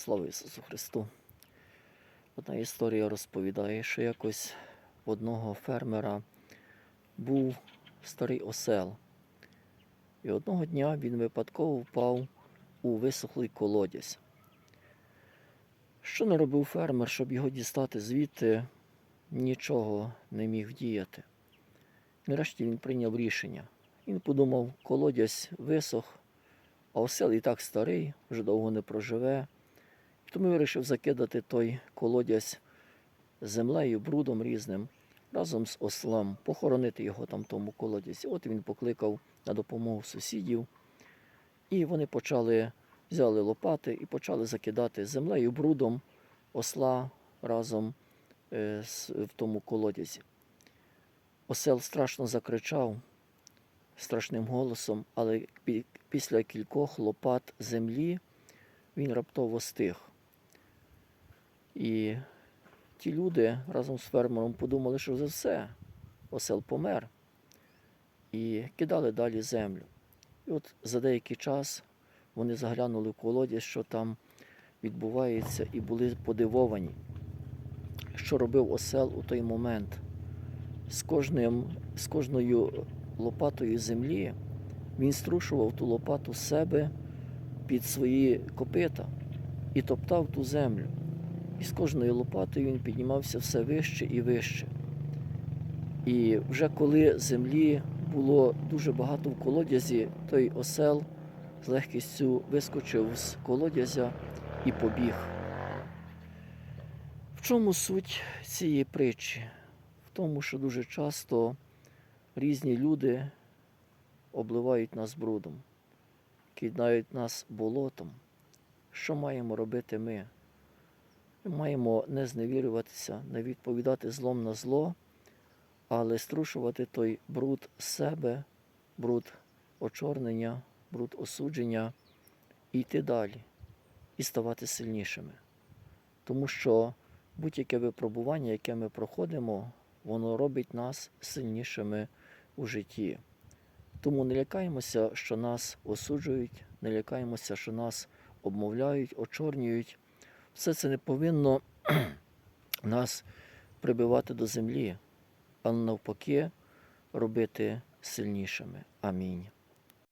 Слава Ісусу Христу! Одна історія розповідає, що якось в одного фермера був старий осел. І одного дня він випадково впав у висохлий колодязь. Що не робив фермер, щоб його дістати звідти, нічого не міг діяти. Нарешті він прийняв рішення. Він подумав, колодязь висох, а осел і так старий, вже довго не проживе. Тому вирішив закидати той колодязь землею, брудом різним, разом з ослом, похоронити його там тому колодязі. От він покликав на допомогу сусідів, і вони почали, взяли лопати і почали закидати землею, брудом осла разом е, в тому колодязі. Осел страшно закричав страшним голосом, але після кількох лопат землі він раптово стих. І ті люди разом з фермером подумали, що за все, осел помер. І кидали далі землю. І от за деякий час вони заглянули в колодязь, що там відбувається, і були подивовані, що робив осел у той момент. З, кожним, з кожною лопатою землі він струшував ту лопату себе під свої копита і топтав ту землю. І з кожною лопатою він піднімався все вище і вище. І вже коли землі було дуже багато в колодязі, той осел з легкістю вискочив з колодязя і побіг. В чому суть цієї притчі? В тому, що дуже часто різні люди обливають нас брудом, кидають нас болотом. Що маємо робити ми? Ми маємо не зневірюватися, не відповідати злом на зло, але струшувати той бруд себе, бруд очорнення, бруд осудження і йти далі, і ставати сильнішими. Тому що будь-яке випробування, яке ми проходимо, воно робить нас сильнішими у житті. Тому не лякаємося, що нас осуджують, не лякаємося, що нас обмовляють, очорнюють. Все це не повинно нас прибивати до землі, а навпаки робити сильнішими. Амінь.